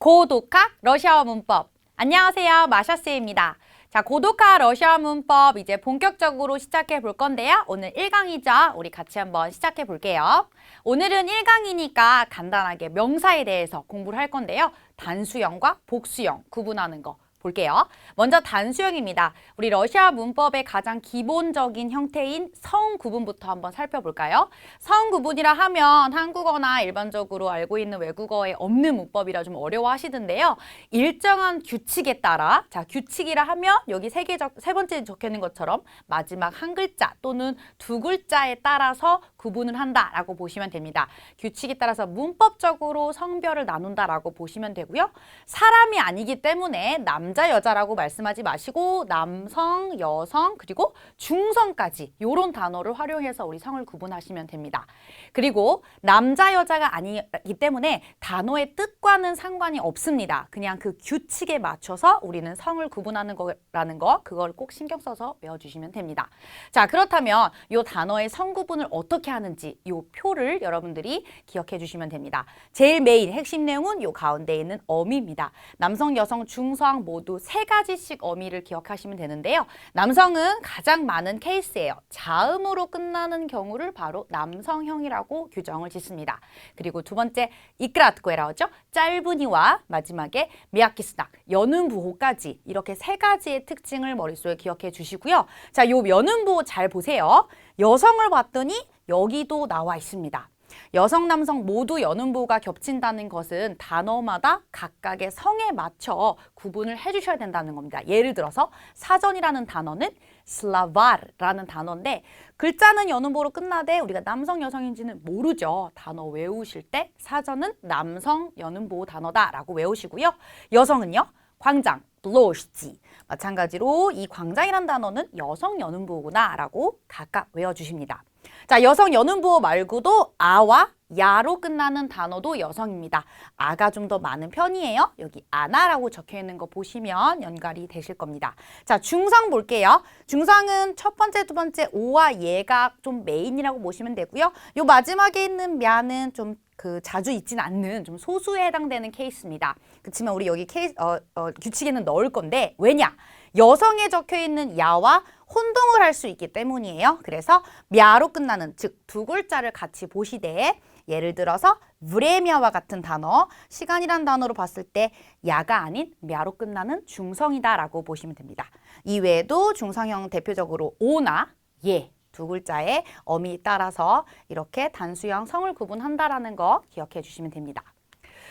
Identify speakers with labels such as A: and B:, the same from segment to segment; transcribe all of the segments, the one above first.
A: 고독학 러시아어 문법. 안녕하세요. 마샤스입니다. 자, 고독학 러시아어 문법 이제 본격적으로 시작해 볼 건데요. 오늘 1강이죠. 우리 같이 한번 시작해 볼게요. 오늘은 1강이니까 간단하게 명사에 대해서 공부를 할 건데요. 단수형과 복수형 구분하는 거 볼게요. 먼저 단수형입니다. 우리 러시아 문법의 가장 기본적인 형태인 성 구분부터 한번 살펴볼까요? 성 구분이라 하면 한국어나 일반적으로 알고 있는 외국어에 없는 문법이라 좀 어려워하시던데요. 일정한 규칙에 따라 자 규칙이라 하면 여기 세, 개 적, 세 번째 적혀 있는 것처럼 마지막 한 글자 또는 두 글자에 따라서 구분을 한다라고 보시면 됩니다. 규칙에 따라서 문법적으로 성별을 나눈다라고 보시면 되고요. 사람이 아니기 때문에 남자 여자라고 말씀하지 마시고 남성, 여성 그리고 중성까지 이런 단어를 활용해서 우리 성을 구분하시면 됩니다. 그리고 남자 여자가 아니기 때문에 단어의 뜻과는 상관이 없습니다. 그냥 그 규칙에 맞춰서 우리는 성을 구분하는 거라는 거 그걸 꼭 신경 써서 외워주시면 됩니다. 자 그렇다면 이 단어의 성 구분을 어떻게 하는지 이 표를 여러분들이 기억해 주시면 됩니다. 제일 메인 핵심 내용은 이 가운데 있는 어미입니다. 남성, 여성, 중성 모두 세 가지씩 어미를 기억하시면 되는데요. 남성은 가장 많은 케이스예요. 자음으로 끝나는 경우를 바로 남성형이라고 규정을 짓습니다. 그리고 두 번째 이크라트코에라오죠. 짧은이와 마지막에 미야키스닥 여는 부호까지 이렇게 세 가지의 특징을 머릿속에 기억해 주시고요. 자, 요 여는 부호 잘 보세요. 여성을 봤더니 여기도 나와 있습니다. 여성, 남성 모두 연음보가 겹친다는 것은 단어마다 각각의 성에 맞춰 구분을 해주셔야 된다는 겁니다. 예를 들어서 사전이라는 단어는 슬라바르라는 단어인데 글자는 연음보로 끝나되 우리가 남성, 여성인지는 모르죠. 단어 외우실 때 사전은 남성 연음보 단어다라고 외우시고요. 여성은요. 광장, 블로시지 마찬가지로 이 광장이란 단어는 여성 연음보구나라고 각각 외워주십니다. 자, 여성 연음부호 말고도 아와 야로 끝나는 단어도 여성입니다. 아가 좀 더 많은 편이에요. 여기 아나라고 적혀 있는 거 보시면 연결이 되실 겁니다. 자, 중성 볼게요. 중성은 첫 번째, 두 번째 오와 예가 좀 메인이라고 보시면 되고요. 요 마지막에 있는 мя는 좀그 자주 있지는 않는 좀 소수에 해당되는 케이스입니다. 그렇지만 우리 여기 케이스 어, 어, 규칙에는 넣을 건데 왜냐? 여성에 적혀 있는 야와 혼동을 할 수 있기 때문이에요. 그래서 미아로 끝나는 즉 두 글자를 같이 보시되 예를 들어서 브레미아와 같은 단어, 시간이란 단어로 봤을 때 야가 아닌 미아로 끝나는 중성이다라고 보시면 됩니다. 이외에도 중성형 대표적으로 오나 예, 두 글자의 어미 따라서 이렇게 단수형 성을 구분한다라는 거 기억해 주시면 됩니다.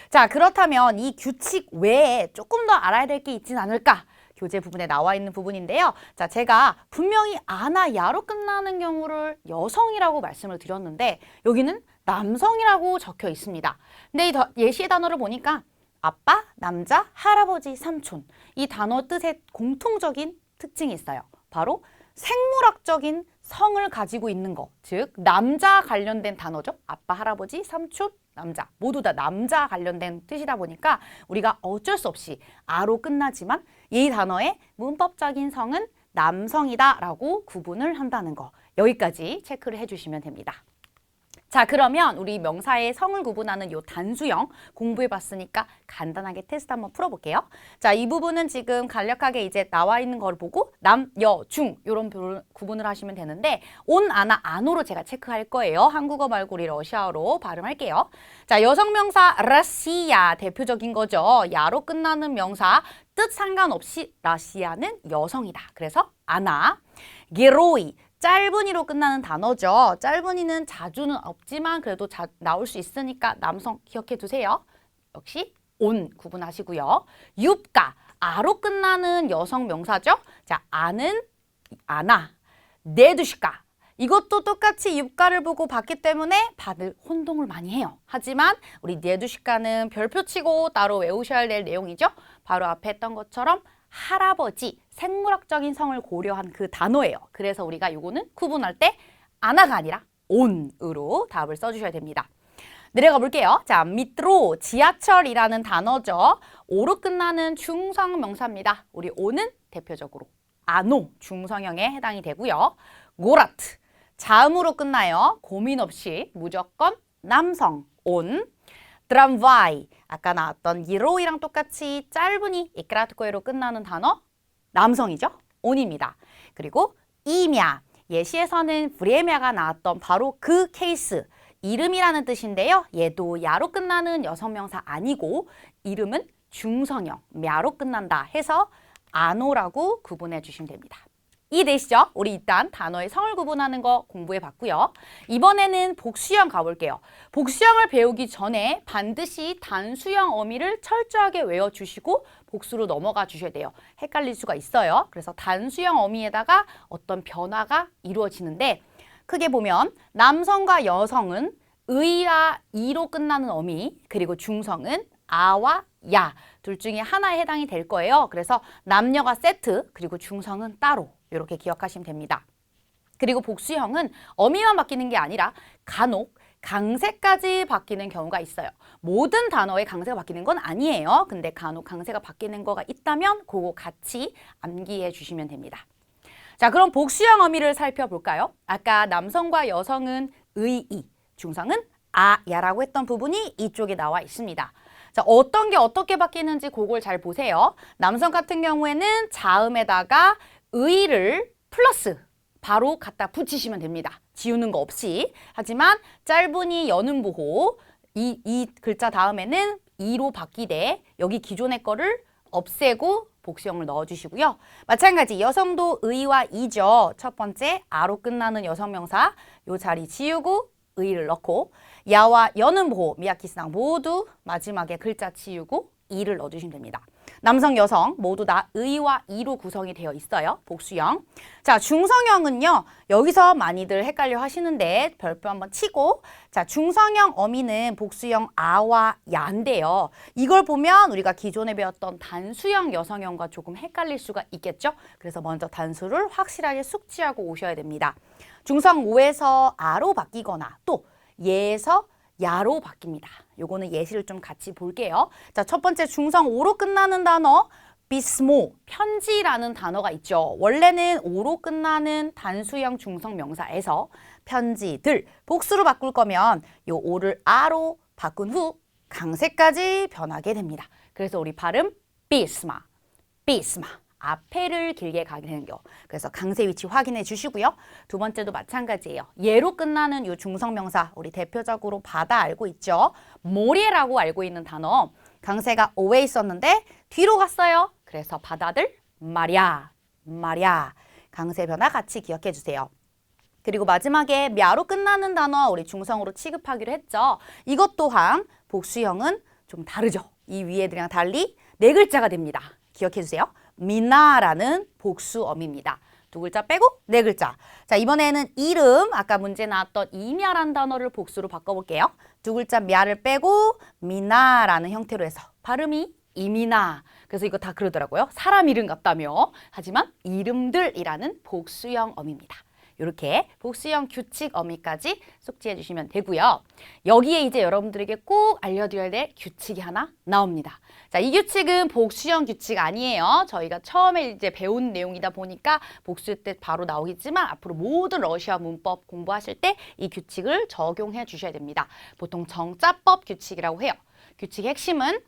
A: 자, 그렇다면 이 규칙 외에 조금 더 알아야 될 게 있진 않을까? 교재 부분에 나와 있는 부분인데요. 자, 제가 분명히 아나 야로 끝나는 경우를 여성이라고 말씀을 드렸는데 여기는 남성이라고 적혀 있습니다. 근데 이 더- 예시의 단어를 보니까 아빠, 남자, 할아버지, 삼촌 이 단어 뜻에 공통적인 특징이 있어요. 바로 생물학적인 성을 가지고 있는 거, 즉 남자 관련된 단어죠. 아빠, 할아버지, 삼촌, 남자 모두 다 남자 관련된 뜻이다 보니까 우리가 어쩔 수 없이 아로 끝나지만 이 단어의 문법적인 성은 남성이다라고 구분을 한다는 거 여기까지 체크를 해주시면 됩니다. 자 그러면 우리 명사의 성을 구분하는 요 단수형 공부해 봤으니까 간단하게 테스트 한번 풀어 볼게요. 자 이 부분은 지금 간략하게 이제 나와 있는 걸 보고 남, 여, 중 요런 부- 구분을 하시면 되는데 온, 아나, 안으로 제가 체크할 거예요. 한국어 말고 우리 러시아어로 발음할게요. 자 여성 명사 라시아 대표적인 거죠. 야로 끝나는 명사 뜻 상관없이 라시아는 여성이다. 그래서 아나, 게로이 짧은이로 끝나는 단어죠. 짧은이는 자주는 없지만 그래도 자, 나올 수 있으니까 남성 기억해 두세요. 역시 온 구분하시고요. 윷가 아로 끝나는 여성 명사죠. 자, 아는 아나, 네두시가 이것도 똑같이 윷가를 보고 봤기 때문에 다들 혼동을 많이 해요. 하지만 우리 네두시가는 별표 치고 따로 외우셔야 될 내용이죠. 바로 앞에 했던 것처럼 할아버지 생물학적인 성을 고려한 그 단어예요. 그래서 우리가 요거는 구분할 때 아나가 아니라 온으로 답을 써주셔야 됩니다. 내려가 볼게요. 자, 밑으로 지하철이라는 단어죠. 오로 끝나는 중성 명사입니다. 우리 오는 대표적으로 아노 중성형에 해당이 되고요. 고라트 자음으로 끝나요. 고민 없이 무조건 남성 온. 드람바이 아까 나왔던 이로이랑 똑같이 짧으니 이크라트코에로 끝나는 단어 남성이죠. 온입니다. 그리고 이냐 예시에서는 브레미아가 나왔던 바로 그 케이스 이름이라는 뜻인데요. 얘도 야로 끝나는 여성명사 아니고 이름은 중성형 мя로 끝난다 해서 아노라고 구분해 주시면 됩니다. 이해되시죠? 우리 일단 단어의 성을 구분하는 거 공부해 봤고요. 이번에는 복수형 가볼게요. 복수형을 배우기 전에 반드시 단수형 어미를 철저하게 외워주시고 복수로 넘어가 주셔야 돼요. 헷갈릴 수가 있어요. 그래서 단수형 어미에다가 어떤 변화가 이루어지는데 크게 보면 남성과 여성은 의라 이로 끝나는 어미 그리고 중성은 아와 야 둘 중에 하나에 해당이 될 거예요. 그래서 남녀가 세트 그리고 중성은 따로 이렇게 기억하시면 됩니다. 그리고 복수형은 어미만 바뀌는 게 아니라 간혹 강세까지 바뀌는 경우가 있어요. 모든 단어에 강세가 바뀌는 건 아니에요. 근데 간혹 강세가 바뀌는 거가 있다면 그거 같이 암기해 주시면 됩니다. 자, 그럼 복수형 어미를 살펴볼까요? 아까 남성과 여성은 의이, 중성은 아야라고 했던 부분이 이쪽에 나와 있습니다. 자, 어떤 게 어떻게 바뀌는지 그걸 잘 보세요. 남성 같은 경우에는 자음에다가 의를 플러스 바로 갖다 붙이시면 됩니다. 지우는 거 없이. 하지만 짧으니 여는 보호 이, 이 글자 다음에는 이로 바뀌되 여기 기존의 거를 없애고 복수형을 넣어주시고요. 마찬가지 여성도 의와 이죠. 첫 번째 아로 끝나는 여성명사 요 자리 지우고 의를 넣고 야와 여는 보호 미야키상 모두 마지막에 글자 지우고 이를 넣어주시면 됩니다. 남성, 여성 모두 다 의와 이로 구성이 되어 있어요. 복수형. 자, 중성형은요. 여기서 많이들 헷갈려 하시는데 별표 한번 치고 자, 중성형 어미는 복수형 아와 야인데요. 이걸 보면 우리가 기존에 배웠던 단수형 여성형과 조금 헷갈릴 수가 있겠죠. 그래서 먼저 단수를 확실하게 숙지하고 오셔야 됩니다. 중성 5에서 아로 바뀌거나 또 예에서 야로 바뀝니다. 요거는 예시를 좀 같이 볼게요. 자, 첫 번째 중성 5로 끝나는 단어 비스모, 편지라는 단어가 있죠. 원래는 5로 끝나는 단수형 중성 명사에서 편지들 복수로 바꿀 거면 요 5를 아로 바꾼 후 강세까지 변하게 됩니다. 그래서 우리 발음 비스마, 비스마. 앞에를 길게 가게 되는 경우. 그래서 강세 위치 확인해 주시고요. 두 번째도 마찬가지예요. 예로 끝나는 이 중성명사 우리 대표적으로 바다 알고 있죠. 모래라고 알고 있는 단어. 강세가 오에 있었는데 뒤로 갔어요. 그래서 바다들 말야, 말야. 강세 변화 같이 기억해 주세요. 그리고 마지막에 мя로 끝나는 단어 우리 중성으로 취급하기로 했죠. 이것 또한 복수형은 좀 다르죠. 이 위에들이랑 달리 네 글자가 됩니다. 기억해 주세요. 미나라는 복수어미입니다. 두 글자 빼고 네 글자. 자, 이번에는 이름, 아까 문제 나왔던 이미아라는 단어를 복수로 바꿔볼게요. 두 글자 미아를 빼고 미나라는 형태로 해서 발음이 이미나. 그래서 이거 다 그러더라고요. 사람 이름 같다며. 하지만 이름들이라는 복수형 어미입니다. 이렇게 복수형 규칙 어미까지 숙지해 주시면 되고요. 여기에 이제 여러분들에게 꼭 알려드려야 될 규칙이 하나 나옵니다. 자, 이 규칙은 복수형 규칙 아니에요. 저희가 처음에 이제 배운 내용이다 보니까 복수 때 바로 나오겠지만 앞으로 모든 러시아 문법 공부하실 때 이 규칙을 적용해 주셔야 됩니다. 보통 정자법 규칙이라고 해요. 규칙 핵심은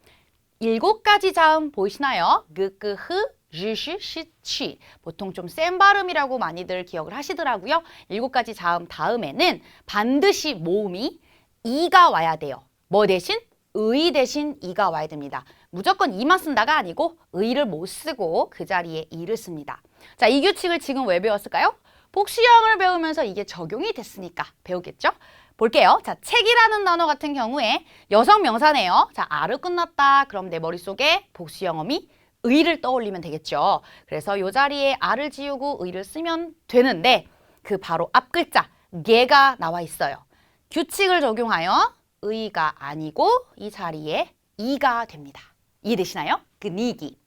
A: 일곱 가지 자음 보이시나요? 그, 흐, 르시, 시, 치. 보통 좀 센 발음이라고 많이들 기억을 하시더라고요. 일곱 가지 자음 다음에는 반드시 모음이 이가 와야 돼요. 뭐 대신? 의 대신 이가 와야 됩니다. 무조건 이만 쓴다가 아니고 의를 못 쓰고 그 자리에 이를 씁니다. 자, 이 규칙을 지금 왜 배웠을까요? 복수형을 배우면서 이게 적용이 됐으니까 배우겠죠? 볼게요. 자, 책이라는 단어 같은 경우에 여성 명사네요. 자, 아를 끝났다. 그럼 내 머릿속에 복수형 어미 의를 떠올리면 되겠죠. 그래서 이 자리에 아를 지우고 의를 쓰면 되는데 그 바로 앞 글자 개가 나와 있어요. 규칙을 적용하여 의가 아니고 이 자리에 이가 됩니다. 이해되시나요? 그 니기.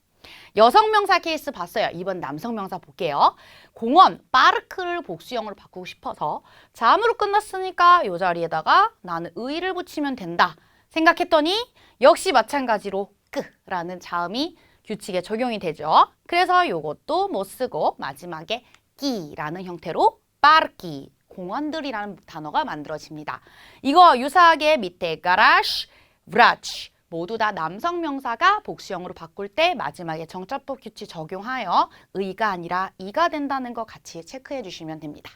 A: 여성 명사 케이스 봤어요. 이번 남성 명사 볼게요. 공원, 파르크를 복수형으로 바꾸고 싶어서 자음으로 끝났으니까 이 자리에다가 나는 의를 붙이면 된다 생각했더니 역시 마찬가지로 끄라는 자음이 규칙에 적용이 되죠. 그래서 이것도 못 쓰고 마지막에 끼라는 형태로 파르키, 공원들이라는 단어가 만들어집니다. 이거 유사하게 밑에 가라시, 브라치, 모두 다 남성 명사가 복수형으로 바꿀 때 마지막에 정자법 규칙 적용하여 의가 아니라 이가 된다는 거 같이 체크해 주시면 됩니다.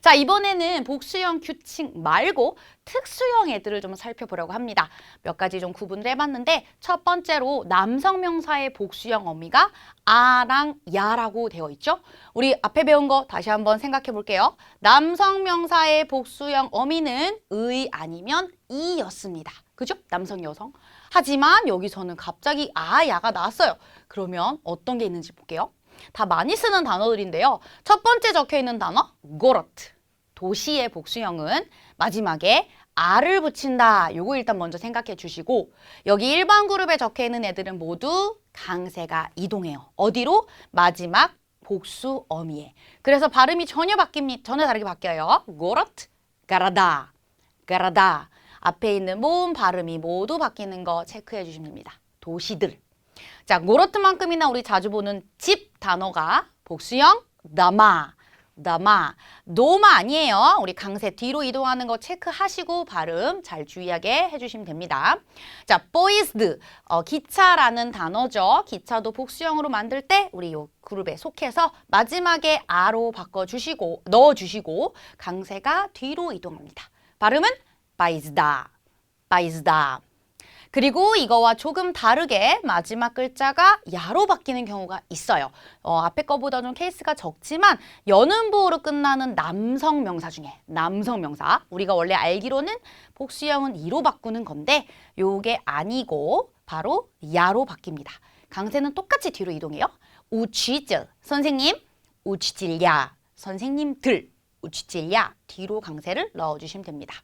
A: 자, 이번에는 복수형 규칙 말고 특수형 애들을 좀 살펴보려고 합니다. 몇 가지 좀 구분을 해봤는데 첫 번째로 남성 명사의 복수형 어미가 아랑 야라고 되어 있죠. 우리 앞에 배운 거 다시 한번 생각해 볼게요. 남성 명사의 복수형 어미는 의 아니면 이였습니다. 그죠? 남성, 여성. 하지만 여기서는 갑자기 아, 야가 나왔어요. 그러면 어떤 게 있는지 볼게요. 다 많이 쓰는 단어들인데요. 첫 번째 적혀 있는 단어 고르트. 도시의 복수형은 마지막에 아를 붙인다. 요거 일단 먼저 생각해 주시고 여기 일반 그룹에 적혀 있는 애들은 모두 강세가 이동해요. 어디로? 마지막 복수 어미에. 그래서 발음이 전혀 바뀝니다. 전혀 다르게 바뀌어요. 고르트, 가라다, 가라다. 앞에 있는 모음 발음이 모두 바뀌는 거 체크해 주시면 됩니다. 도시들. 자, 고로트만큼이나 우리 자주 보는 집 단어가 복수형 나마, 나마, 노마 아니에요. 우리 강세 뒤로 이동하는 거 체크하시고 발음 잘 주의하게 해주시면 됩니다. 자, 보이스드, 어, 기차라는 단어죠. 기차도 복수형으로 만들 때 우리 요 그룹에 속해서 마지막에 아로 바꿔주시고 넣어주시고 강세가 뒤로 이동합니다. 발음은 바이즈다, 바이즈다. 그리고 이거와 조금 다르게 마지막 글자가 야로 바뀌는 경우가 있어요. 어, 앞에 거보다 좀 케이스가 적지만 연음보호로 끝나는 남성 명사 중에 남성 명사 우리가 원래 알기로는 복수형은 이로 바꾸는 건데 요게 아니고 바로 야로 바뀝니다. 강세는 똑같이 뒤로 이동해요. 우취즈 선생님 우취질야 선생님들 우취질야 뒤로 강세를 넣어주시면 됩니다.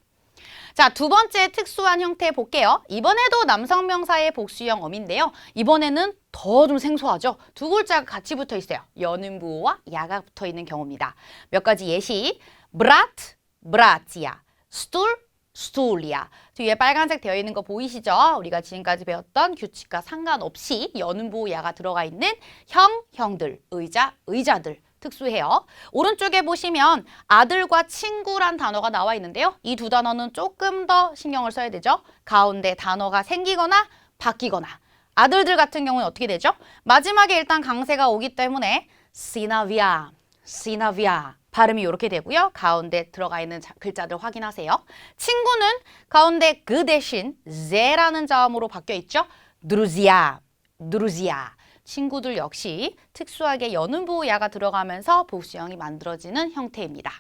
A: 자, 두 번째 특수한 형태 볼게요. 이번에도 남성 명사의 복수형 어민데요. 이번에는 더 좀 생소하죠. 두 글자가 같이 붙어 있어요. 연음부호와 야가 붙어 있는 경우입니다. 몇 가지 예시. 브라트, 브라티아. 스툴, 스툴리아. 뒤에 빨간색 되어 있는 거 보이시죠? 우리가 지금까지 배웠던 규칙과 상관없이 연음부호 야가 들어가 있는 형, 형들, 의자, 의자들. 특수해요. 오른쪽에 보시면 아들과 친구란 단어가 나와 있는데요. 이 두 단어는 조금 더 신경을 써야 되죠. 가운데 단어가 생기거나 바뀌거나 아들들 같은 경우는 어떻게 되죠? 마지막에 일단 강세가 오기 때문에 시나비아, 시나비아 발음이 이렇게 되고요. 가운데 들어가 있는 자, 글자들 확인하세요. 친구는 가운데 그 대신 제라는 자음으로 바뀌어 있죠. 누르지아, 누르지아. 친구들 역시 특수하게 연음보호 야가 들어가면서 복수형이 만들어지는 형태입니다.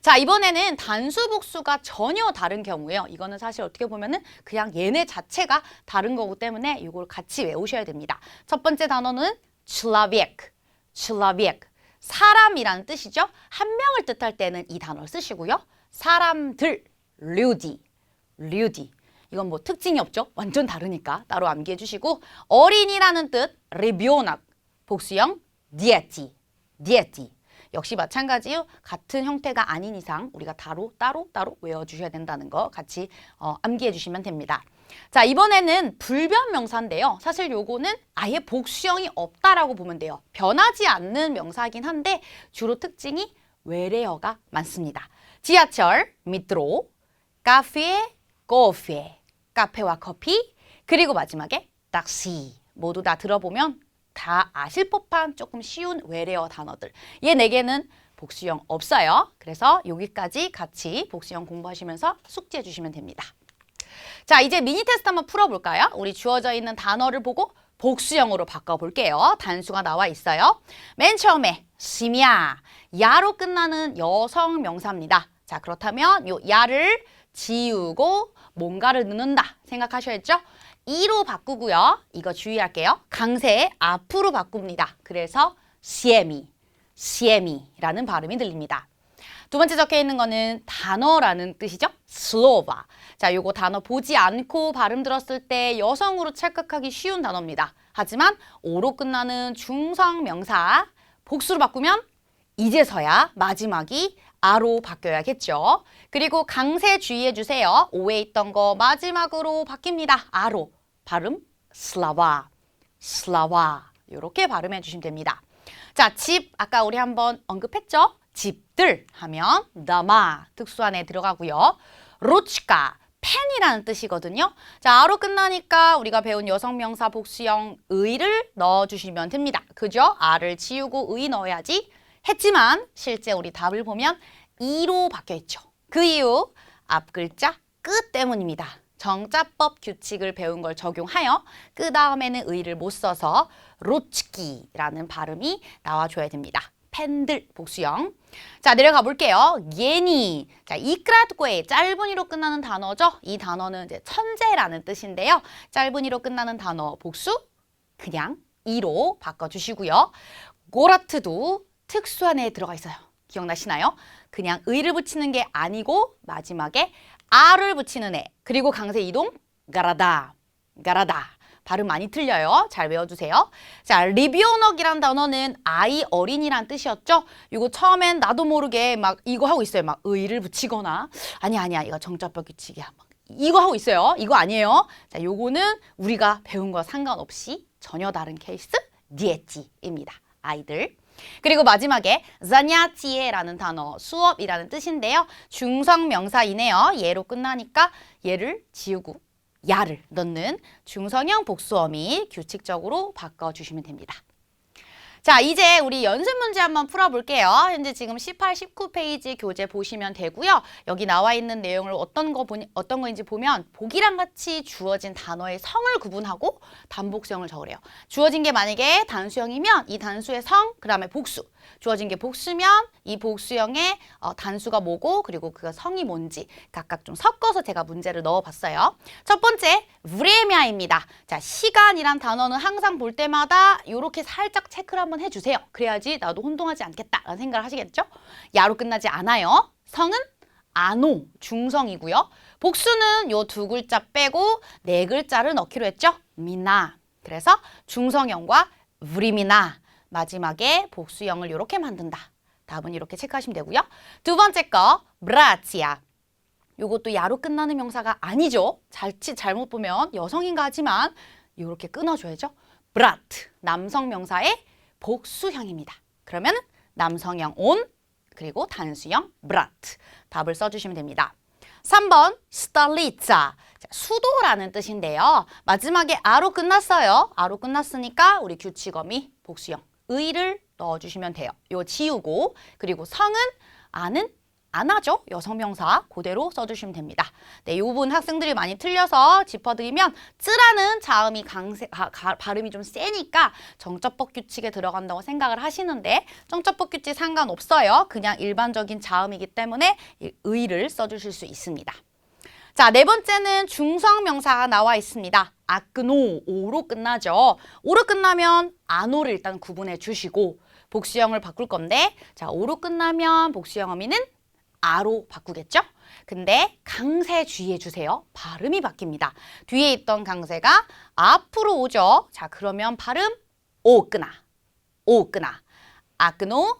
A: 자, 이번에는 단수 복수가 전혀 다른 경우예요. 이거는 사실 어떻게 보면은 그냥 얘네 자체가 다른 거기 때문에 이걸 같이 외우셔야 됩니다. 첫 번째 단어는 человек, человек. 사람이라는 뜻이죠. 한 명을 뜻할 때는 이 단어를 쓰시고요. 사람들, 류디, 류디. 이건 뭐 특징이 없죠. 완전 다르니까 따로 암기해 주시고 어린이라는 뜻 리비오낙 복수형 디에티 디에티 역시 마찬가지요. 같은 형태가 아닌 이상 우리가 따로 따로 따로 외워주셔야 된다는 거 같이 어, 암기해 주시면 됩니다. 자 이번에는 불변 명사인데요. 사실 요거는 아예 복수형이 없다라고 보면 돼요. 변하지 않는 명사이긴 한데 주로 특징이 외래어가 많습니다. 지하철, 미트로, 카페, 코페, 카페와 커피, 그리고 마지막에 딱시 모두 다 들어보면 다 아실 법한 조금 쉬운 외래어 단어들. 얘 네 개는 복수형 없어요. 그래서 여기까지 같이 복수형 공부하시면서 숙지해 주시면 됩니다. 자, 이제 미니 테스트 한번 풀어볼까요? 우리 주어져 있는 단어를 보고 복수형으로 바꿔볼게요. 단수가 나와 있어요. 맨 처음에 심야, 야로 끝나는 여성 명사입니다. 자, 그렇다면 요 야를 지우고 뭔가를 넣는다 생각하셔야죠? 이로 바꾸고요. 이거 주의할게요. 강세 앞으로 바꿉니다. 그래서 시에미, 시에미라는 발음이 들립니다. 두 번째 적혀 있는 거는 단어라는 뜻이죠. 슬로바. 자, 요거 단어 보지 않고 발음 들었을 때 여성으로 착각하기 쉬운 단어입니다. 하지만 오로 끝나는 중성 명사 복수로 바꾸면 이제서야 마지막이 아로 바뀌어야겠죠. 그리고 강세 주의해 주세요. 오에 있던 거 마지막으로 바뀝니다. 아로. 발음 슬라와, 슬라와. 이렇게 발음해 주시면 됩니다. 자, 집 아까 우리 한번 언급했죠? 집들 하면 더마 특수한 애 들어가고요. 로치카 펜이라는 뜻이거든요. 자, 아로 끝나니까 우리가 배운 여성 명사 복수형 의를 넣어 주시면 됩니다. 그죠? 아를 지우고 의 넣어야지 했지만 실제 우리 답을 보면 이로 바뀌어 있죠. 그 이유 앞 글자 끝 때문입니다. 정자법 규칙을 배운 걸 적용하여 그 다음에는 의를 못 써서 로츠키라는 발음이 나와줘야 됩니다. 팬들 복수형. 자 내려가 볼게요. 예니. 자 이크라트고에 짧은 이로 끝나는 단어죠. 이 단어는 이제 천재라는 뜻인데요. 짧은 이로 끝나는 단어 복수 그냥 이로 바꿔주시고요. 고라트도 특수한 애에 들어가 있어요. 기억나시나요? 그냥 의를 붙이는 게 아니고 마지막에 아를 붙이는 애. 그리고 강세 이동 가라다. 가라다. 발음 많이 틀려요. 잘 외워주세요. 자, 리비오넉이란 단어는 아이 어린이란 뜻이었죠? 이거 처음엔 나도 모르게 막 이거 하고 있어요. 막 의를 붙이거나 아니 아니야 이거 정자법 규칙이야. 막 이거 하고 있어요. 이거 아니에요. 자, 요거는 우리가 배운 거 상관없이 전혀 다른 케이스 니에찌입니다. 아이들. 그리고 마지막에 자냐치에라는 단어 수업이라는 뜻인데요. 중성 명사이네요. 얘로 끝나니까 얘를 지우고 야를 넣는 중성형 복수어미 규칙적으로 바꿔주시면 됩니다. 자, 이제 우리 연습 문제 한번 풀어볼게요. 현재 지금 18, 19페이지 교재 보시면 되고요. 여기 나와 있는 내용을 어떤 거 보니, 어떤 거인지 보면 보기랑 같이 주어진 단어의 성을 구분하고 단복수형을 적으래요. 주어진 게 만약에 단수형이면 이 단수의 성, 그 다음에 복수. 주어진 게 복수면 이 복수형의 어, 단수가 뭐고 그리고 그 성이 뭔지 각각 좀 섞어서 제가 문제를 넣어봤어요. 첫 번째, 브레미아입니다. 자, 시간이란 단어는 항상 볼 때마다 이렇게 살짝 체크를 한번 해주세요. 그래야지 나도 혼동하지 않겠다라는 생각을 하시겠죠? 야로 끝나지 않아요. 성은 아노 중성이고요. 복수는 요 두 글자 빼고 네 글자를 넣기로 했죠. 미나. 그래서 중성형과 브리미나 마지막에 복수형을 이렇게 만든다. 답은 이렇게 체크하시면 되고요. 두 번째 거 브라치아. 요것도 야로 끝나는 명사가 아니죠. 잘치 잘못 보면 여성인가 하지만 이렇게 끊어줘야죠. 브라트 남성 명사의 복수형입니다. 그러면 남성형 온 그리고 단수형 브라트 답을 써주시면 됩니다. 3번 스탈리자 수도라는 뜻인데요. 마지막에 아로 끝났어요. 아로 끝났으니까 우리 규칙어미 복수형 의를 넣어주시면 돼요. 요 지우고 그리고 성은 아는 안 하죠. 여성명사 그대로 써주시면 됩니다. 네, 이 부분 학생들이 많이 틀려서 짚어드리면 쯔라는 자음이 강세, 가, 가, 발음이 좀 세니까 정적법 규칙에 들어간다고 생각을 하시는데 정적법 규칙 상관없어요. 그냥 일반적인 자음이기 때문에 이 의를 써주실 수 있습니다. 자, 네 번째는 중성명사가 나와 있습니다. 아끄노, 오로 끝나죠. 오로 끝나면 아노를 일단 구분해 주시고 복수형을 바꿀 건데 자, 오로 끝나면 복수형 어미는 아로 바꾸겠죠? 근데 강세 주의해 주세요. 발음이 바뀝니다. 뒤에 있던 강세가 앞으로 오죠. 자, 그러면 발음 오 끄나, 오 끄나, 아끄노,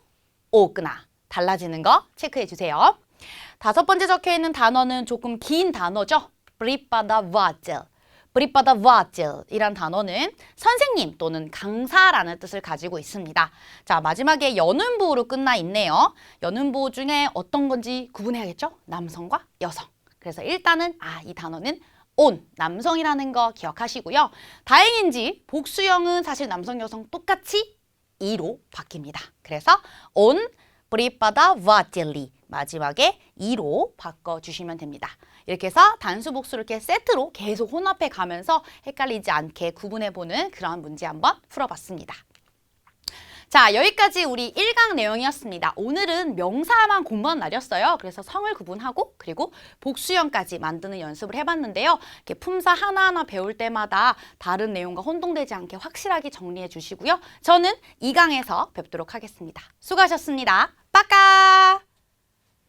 A: 오 끄나 달라지는 거 체크해 주세요. 다섯 번째 적혀 있는 단어는 조금 긴 단어죠. 브리빠다 와젤. 브리빠다 와젤이란 단어는 선생님 또는 강사라는 뜻을 가지고 있습니다. 자, 마지막에 부호로 끝나 있네요. 부호 중에 어떤 건지 구분해야겠죠? 남성과 여성. 그래서 일단은 아, 이 단어는 온, 남성이라는 거 기억하시고요. 다행인지 복수형은 사실 남성, 여성 똑같이 이로 바뀝니다. 그래서 온, 브리빠다 와젤리 마지막에 이로 바꿔주시면 됩니다. 이렇게 해서 단수 복수를 이렇게 세트로 계속 혼합해 가면서 헷갈리지 않게 구분해 보는 그런 문제 한번 풀어봤습니다. 자, 여기까지 우리 1강 내용이었습니다. 오늘은 명사만 공부한 날이었어요. 그래서 성을 구분하고 그리고 복수형까지 만드는 연습을 해봤는데요. 이렇게 품사 하나하나 배울 때마다 다른 내용과 혼동되지 않게 확실하게 정리해 주시고요. 저는 2강에서 뵙도록 하겠습니다. 수고하셨습니다. 빠까!